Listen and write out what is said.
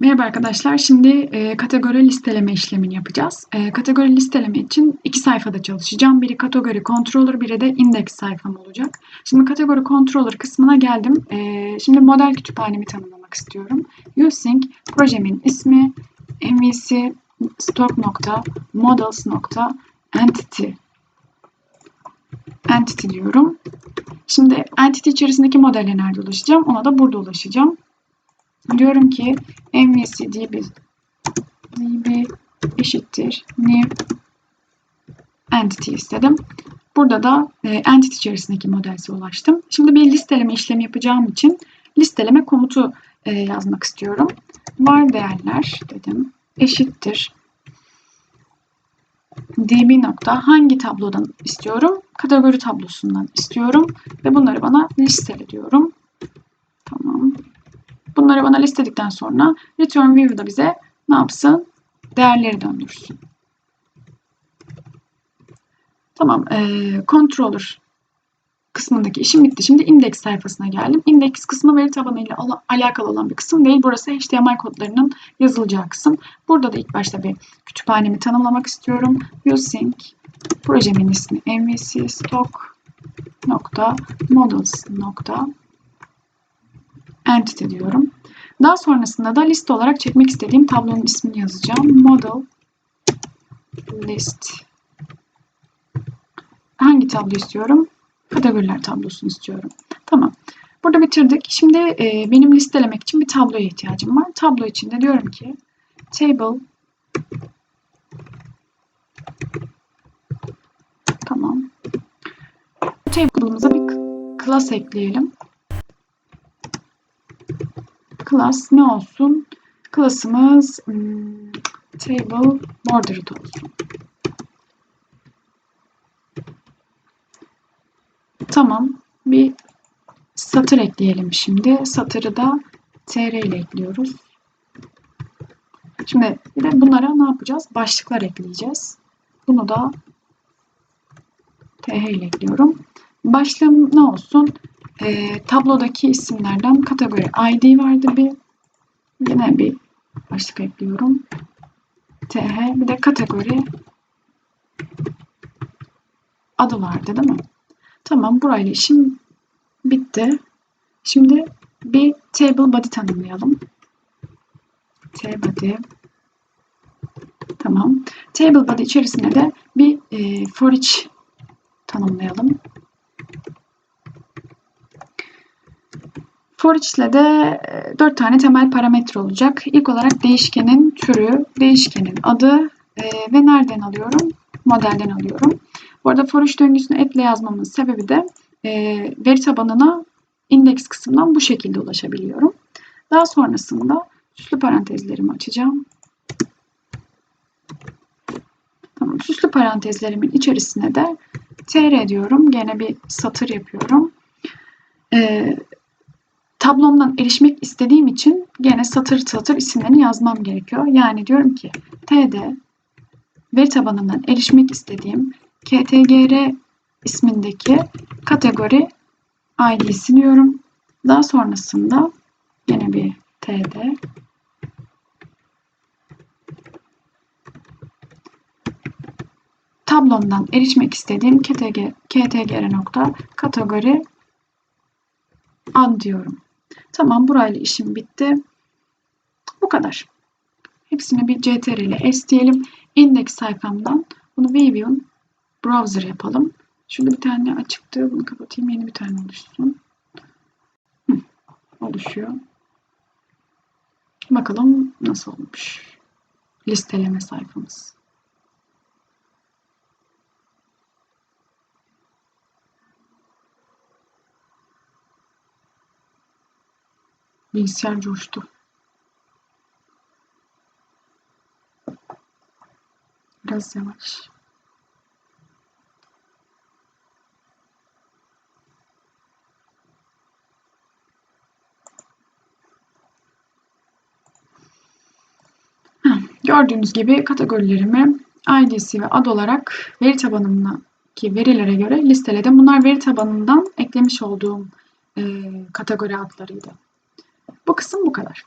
Merhaba arkadaşlar. Şimdi e, kategori listeleme işlemini yapacağız. E, kategori listeleme için iki sayfada çalışacağım. Biri kategori controller, biri de index sayfam olacak. Şimdi kategori controller kısmına geldim. E, şimdi model kütüphanemi tanımlamak istiyorum. Using projemin ismi mvc stock.models.entity entity diyorum. Şimdi entity içerisindeki modelle nerede ulaşacağım? Ona da burada ulaşacağım. Diyorum ki MVC db, db eşittir new entity istedim. Burada da e, entity içerisindeki modelse ulaştım. Şimdi bir listeleme işlemi yapacağım için listeleme komutu e, yazmak istiyorum. Var değerler dedim eşittir db nokta hangi tablodan istiyorum? Kategori tablosundan istiyorum ve bunları bana listele diyorum. Bunları bana listedikten sonra return view'da bize ne yapsın? Değerleri döndürsün. Tamam. E, controller kısmındaki işim bitti. Şimdi index sayfasına geldim. Index kısmı veri tabanıyla al alakalı olan bir kısım değil. Burası HTML kodlarının yazılacağı kısım. Burada da ilk başta bir kütüphanemi tanımlamak istiyorum. Using projemin ismi mvc stock nokta models nokta entity diyorum. Daha sonrasında da list olarak çekmek istediğim tablonun ismini yazacağım. Model list. Hangi tablo istiyorum? Kategoriler tablosunu istiyorum. Tamam. Burada bitirdik. Şimdi e, benim listelemek için bir tabloya ihtiyacım var. Tablo için de diyorum ki table Tamam. Table'ımıza bir class ekleyelim class ne olsun? Class'ımız hmm, table bordered olsun. Tamam. Bir satır ekleyelim şimdi. Satırı da tr ile ekliyoruz. Şimdi bir de bunlara ne yapacağız? Başlıklar ekleyeceğiz. Bunu da th ile ekliyorum. Başlığım ne olsun? E, tablodaki isimlerden kategori ID vardı bir. Yine bir başlık ekliyorum. TH bir de kategori adı vardı değil mi? Tamam burayla işim bitti. Şimdi bir table body tanımlayalım. Tbody Tamam. Table body içerisine de bir e, for each tanımlayalım. For ile de 4 e, tane temel parametre olacak. İlk olarak değişkenin türü, değişkenin adı e, ve nereden alıyorum? Modelden alıyorum. Bu arada for each döngüsünü etle yazmamın sebebi de e, veri tabanına indeks kısmından bu şekilde ulaşabiliyorum. Daha sonrasında süslü parantezlerimi açacağım. Tamam, süslü parantezlerimin içerisine de tr diyorum. Gene bir satır yapıyorum. Ee, tablomdan erişmek istediğim için gene satır satır isimlerini yazmam gerekiyor. Yani diyorum ki td veri tabanından erişmek istediğim ktgr ismindeki kategori id'si diyorum. Daha sonrasında yine bir td tablomdan erişmek istediğim ktg, ktgr nokta kategori ad diyorum. Tamam burayla işim bitti. Bu kadar. Hepsini bir ctr ile s diyelim. Index sayfamdan bunu Vivian browser yapalım. Şurada bir tane açıktı. Bunu kapatayım. Yeni bir tane oluşsun. Hı, oluşuyor. Bakalım nasıl olmuş. Listeleme sayfamız. Bilgisayar coştu. Biraz yavaş. Gördüğünüz gibi kategorilerimi ID'si ve ad olarak veri tabanındaki verilere göre listeledim. Bunlar veri tabanından eklemiş olduğum e, kategori adlarıydı. Bu kısım bu kadar.